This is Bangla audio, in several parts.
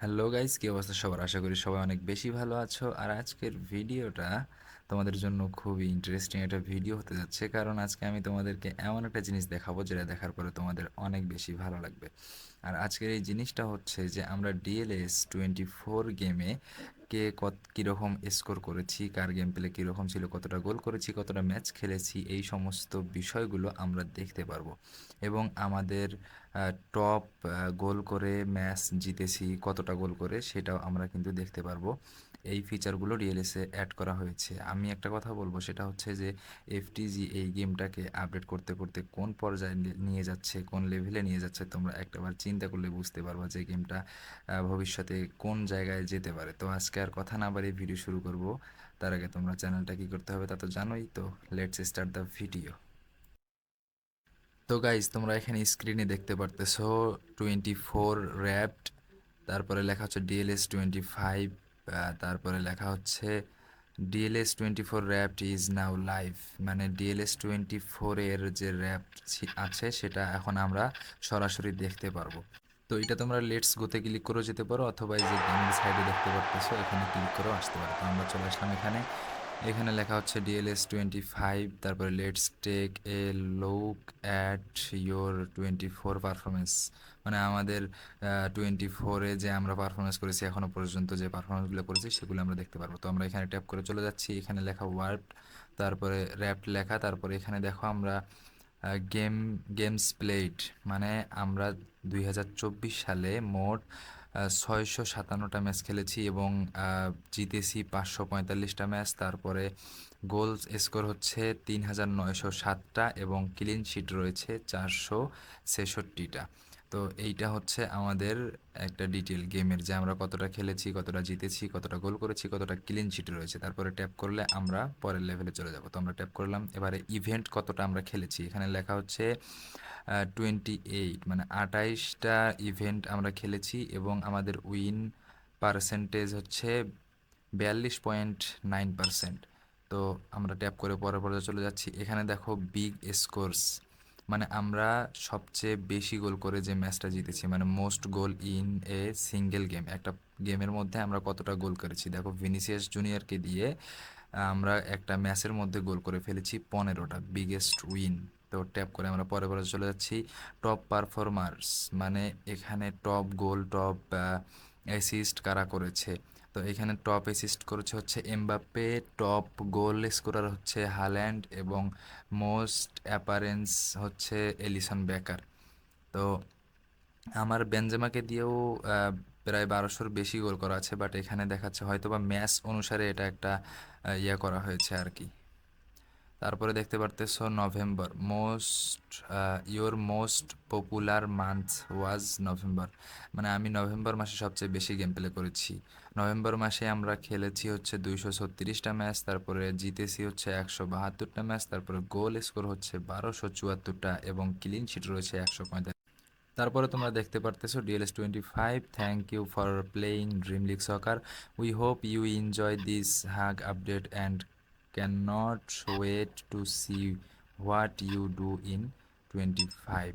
হ্যালো গাইজ কি অবস্থা সবার? আশা করি সবাই অনেক বেশি ভালো আছো। আর আজকের ভিডিওটা তোমাদের জন্য খুবই ইন্টারেস্টিং একটা ভিডিও হতে যাচ্ছে। কারণ আজকে আমি তোমাদেরকে এমন একটা জিনিস দেখাবো, যেটা দেখার পরে তোমাদের অনেক বেশি ভালো লাগবে। আর আজকের এই জিনিসটা হচ্ছে যে, আমরা ডিএলএস টোয়েন্টি ফোর গেমে কে কত, কীরকম স্কোর করেছি, কার গেম প্লে কীরকম ছিল, কতটা গোল করেছি, কতটা ম্যাচ খেলেছি, এই সমস্ত বিষয়গুলো আমরা দেখতে পারব। এবং আমাদের টপ গোল করে ম্যাচ জিতেছি, কতটা গোল করে, সেটাও আমরা কিন্তু দেখতে পারব। এই ফিচারগুলো ডিএলএসে অ্যাড করা হয়েছে। আমি একটা কথা বলব, সেটা হচ্ছে যে এফটিজি এই গেমটাকে আপডেট করতে করতে কোন পর্যায়ে নিয়ে যাচ্ছে, কোন লেভেলে নিয়ে যাচ্ছে, তোমরা একটাবার চিন্তা করলে বুঝতে পারবা যে গেমটা ভবিষ্যতে কোন জায়গায় যেতে পারে। তো আজকে আর কথা না বাড়িয়ে ভিডিও শুরু করব। তার আগে তোমরা চ্যানেলটা কী করতে হবে তা তো জানোই তো। লেটস স্টার্ট দ্য ভিডিও তো গাইজ তোমরা এখানে স্ক্রিনে দেখতে পারতেছো টোয়েন্টি ফোর র্যাপড তারপরে লেখা হচ্ছে ডিএলএস টোয়েন্টি ফাইভ তারপরে লেখা হচ্ছে DLS twenty four wrapped is now live মানে ডিএলএস টোয়েন্টি ফোরের যে র্যাপ আছে, সেটা এখন আমরা সরাসরি দেখতে পারব। তো এটা তোমরা লেটস গোতে ক্লিক করেও যেতে পারো, অথবা এই যে গেমের সাইডে দেখতে পারতেছো, এখানে ক্লিক করেও আসতে পারো। তো আমরা চলে আসলাম এখানে। এখানে লেখা হচ্ছে ডিএলএস টোয়েন্টি ফাইভ তারপরে let's take a look at your twenty four performance মানে আমাদের টোয়েন্টি ফোরে যে আমরা পারফরমেন্স করেছি এখনও পর্যন্ত, যে পারফরমেন্সগুলো করেছি সেগুলো আমরা দেখতে পারব। তো আমরা এখানে ট্যাপ করে চলে যাচ্ছি, এখানে লেখা ওয়ার্ড তারপরে র্যাপ লেখা, তারপরে এখানে দেখো আমরা গেম গেমস প্লেড মানে আমরা দুই হাজার চব্বিশ সালে মোট ছয়শো সাতান্নটা ম্যাচ খেলেছি এবং জিতেছি পাঁচশো পঁয়তাল্লিশটা ম্যাচ। তারপরে গোল স্কোর হচ্ছে তিন হাজার নয়শো সাতটা এবং ক্লিন শিট রয়েছে চারশো ছেষট্টিটা। তো এইটা হচ্ছে আমাদের একটা ডিটেল গেমের যে আমরা কতটা খেলেছি, কতটা জিতেছি, কতটা গোল করেছি, কতটা ক্লিন শিট রয়েছে। তারপরে ট্যাপ করলে আমরা পরের লেভেলে চলে যাব। তো আমরা ট্যাপ করলাম, এবারে ইভেন্ট কতটা আমরা খেলেছি? এখানে লেখা হচ্ছে টোয়েন্টি এইট মানে আঠাইশটা ইভেন্ট আমরা খেলেছি এবং আমাদের উইন পার্সেন্টেজ হচ্ছে বিয়াল্লিশ পয়েন্ট নাইন পার্সেন্ট। তো আমরা ট্যাপ করে পরের পর্যায়ে চলে যাচ্ছি। এখানে দেখো বিগ স্কোরস মানে আমরা সবচেয়ে বেশি গোল করে যে ম্যাচটা জিতেছি মানে most goal in a single game একটা গেমের মধ্যে আমরা কতটা গোল করেছি। দেখো ভিনিসিয়াস জুনিয়রকে দিয়ে আমরা একটা ম্যাচের মধ্যে গোল করে ফেলেছি পনেরোটা বিগেস্ট উইন তো ট্যাপ করে আমরা পরে পরে চলে যাচ্ছি টপ পারফরমার্স মানে এখানে টপ গোল টপ অ্যাসিস্ট কারা করেছে? তো এখানে টপ অ্যাসিস্ট করেছে হচ্ছে এমবাপ্পে টপ গোল স্কোরার হচ্ছে হাল্যান্ড এবং মোস্ট অ্যাপারেন্স হচ্ছে এলিসন বেকার তো আমার বেনজেমাকে দিয়েও প্রায় বারোশোর বেশি গোল করা আছে বাট এখানে দেখাচ্ছে হয়তো বা ম্যাচ অনুসারে এটা একটা ইয়ে করা হয়েছে আর কি। তারপরে দেখতে পারতেছো November most your most popular month was November. মানে আমি নভেম্বর মাসে সবচেয়ে বেশি গেম প্লে করেছি। নভেম্বর মাসে আমরা খেলেছি হচ্ছে দুইশো ছত্রিশটা ম্যাচ তারপরে জিতেছি হচ্ছে একশো বাহাত্তরটা ম্যাচ তারপরে গোল স্কোর হচ্ছে বারোশো চুয়াত্তরটা এবং ক্লিন শিট রয়েছে একশো পঁয়তাল্লিশ। তারপরে তোমরা দেখতে পারতেছো DLS twenty five thank you for playing Dream League Soccer we hope you enjoy this huge update and wait to see what you do in twenty five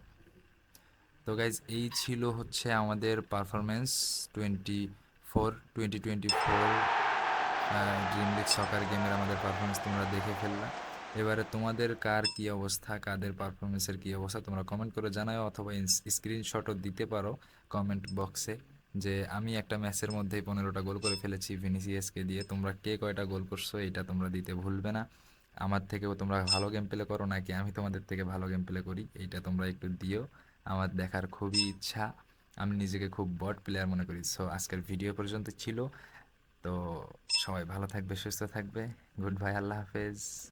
তো গাইজ এই ছিল হচ্ছে আমাদের performance twenty four twenty twenty four Dream League Soccer গেমের আমাদের পারফরমেন্স তোমরা দেখে ফেললা। এবারে তোমাদের কার কি অবস্থা, কাদের পারফরমেন্সের কি অবস্থা, তোমরা কমেন্ট করে জানাও অথবা স্ক্রিনশটও দিতে পারো কমেন্ট বক্সে যে আমি একটা ম্যাচের মধ্যেই পনেরোটা গোল করে ফেলেছি, ভিনিসিয়াসকে দিয়ে। তোমরা কে কয়টা গোল করছ এটা তোমরা দিতে ভুলবে না। আমার থেকেও তোমরা ভালো গেম প্লে করো, নাকি আমি তোমাদের থেকে ভালো গেম প্লে করি, এইটা তোমরা একটু দিও। আমার দেখার খুবই ইচ্ছা। আমি নিজেকে খুব বট প্লেয়ার মনে করি। সো আজকের ভিডিও পর্যন্ত ছিল। তো, সবাই ভালো থাকবে, সুস্থ থাকবে। গুড বাই আল্লাহ হাফেজ।